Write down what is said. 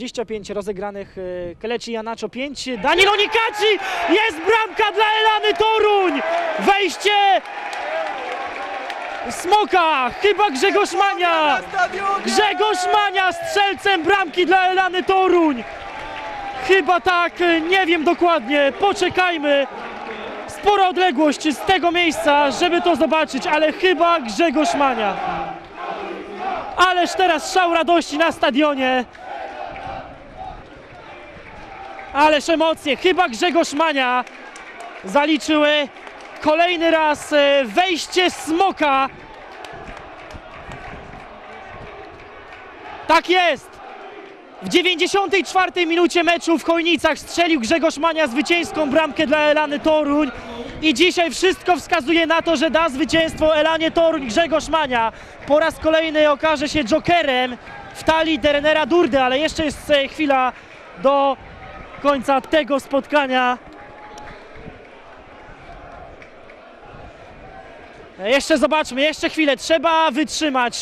25 rozegranych e, Keleci Janaczo 5, Daniel Onikaci, jest bramka dla Elany Toruń, wejście Smoka, chyba Grzegorz Mania, Grzegorz Mania strzelcem bramki dla Elany Toruń, chyba tak, nie wiem dokładnie, poczekajmy, spora odległość z tego miejsca, żeby to zobaczyć, ale chyba Grzegorz Mania. Ależ teraz szał radości na stadionie. Ależ emocje. Chyba Grzegorz Mania zaliczyły kolejny raz e, wejście Smoka. Tak jest. W 94 minucie meczu w Chojnicach strzelił Grzegorz Mania zwycięską bramkę dla Elany Toruń. I dzisiaj wszystko wskazuje na to, że da zwycięstwo Elanie Toruń Grzegorz Mania. Po raz kolejny okaże się jokerem w talii trenera Durdy, ale jeszcze jest e, chwila do końca tego spotkania. E, Jeszcze zobaczmy, jeszcze chwilę, trzeba wytrzymać.